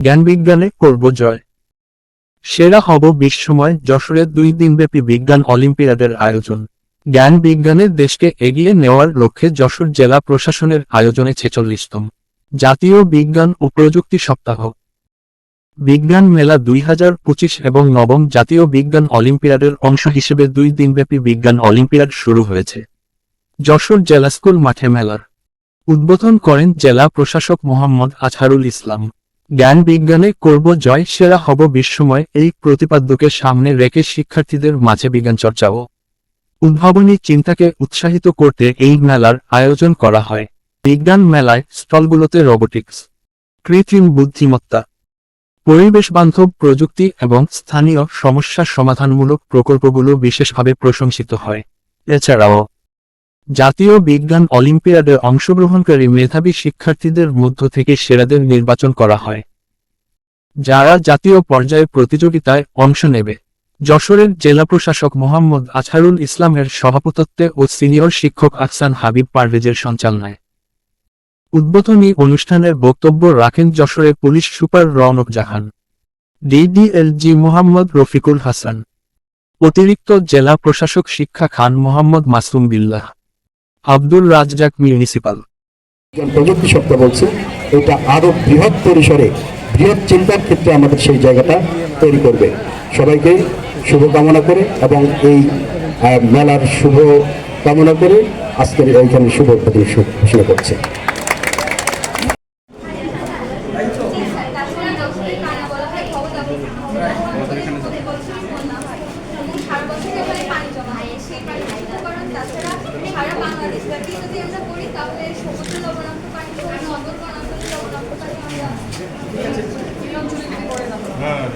জ্ঞান বিজ্ঞানে করব জয়। সেরা হব বিশ্বময় যশোরের দুই দিনব্যাপী বিজ্ঞান অলিম্পিয়াডের আয়োজন। জ্ঞান বিজ্ঞানে দেশকে এগিয়ে নেওয়ার লক্ষ্যে যশোর জেলা প্রশাসনের আয়োজনে ছেচল্লিশতম জাতীয় বিজ্ঞান ও প্রযুক্তি সপ্তাহ। বিজ্ঞান মেলা দুই হাজার পঁচিশ এবং নবম জাতীয় বিজ্ঞান অলিম্পিয়াডের অংশ হিসেবে দুই দিনব্যাপী বিজ্ঞান অলিম্পিয়াড শুরু হয়েছে। যশোর জেলা স্কুল মাঠে মেলার উদ্বোধন করেন জেলা প্রশাসক মোহাম্মদ আজহারুল ইসলাম। জ্ঞান বিজ্ঞানে করব জয়, সেরা হব বিশ্বময়, এই প্রতিপাদ্যকে সামনে রেখে শিক্ষার্থীদের মাঝে বিজ্ঞান চর্চা ও উদ্ভাবনী চিন্তাকে উৎসাহিত করতে এই মেলার আয়োজন করা হয়। বিজ্ঞান মেলায় স্টলগুলোতে রোবোটিক্স, কৃত্রিম বুদ্ধিমত্তা, পরিবেশ বান্ধব প্রযুক্তি এবং স্থানীয় সমস্যা সমাধানমূলক প্রকল্পগুলো বিশেষভাবে প্রশংসিত হয়। এছাড়াও জাতীয় বিজ্ঞান অলিম্পিয়াডে অংশগ্রহণকারী মেধাবী শিক্ষার্থীদের মধ্য থেকে সেরাদের নির্বাচন করা হয়। যারা জাতীয় পর্যায়ে প্রতিযোগিতায় অংশ নেবে। যশোরের জেলা প্রশাসক মোহাম্মদ আছারুল ইসলামের সভাপতিত্বে ও সিনিয়র শিক্ষক আহসান হাবিব পারভেজের সঞ্চালনায়। উদ্বোধনী অনুষ্ঠানের বক্তব্য রাখেন যশোরের police super Rounak Jahan, DDLG Mohammad Rafiqul Hasan, অতিরিক্ত জেলা প্রশাসক শিক্ষা খান মোহাম্মদ মাসুম বিল্লাহ আব্দুল রাজ্জাক মিউনিসিপাল। প্রযুক্তি সপ্তাহ বলছে এটা আরও বৃহৎ পরিসরে বৃহৎ চিন্তার ক্ষেত্রে আমাদের সেই জায়গাটা তৈরি করবে। সবাইকে শুভকামনা করে এবং এই আহ, মেলার শুভ কামনা করে আজকের এইখানে শুভ উদ্বোধন ঘোষণা করছে। যদি আমরা করি তাহলে সমুদ্র লবণাক্ত হ্যাঁ। পানি সরানো হ্যাঁ।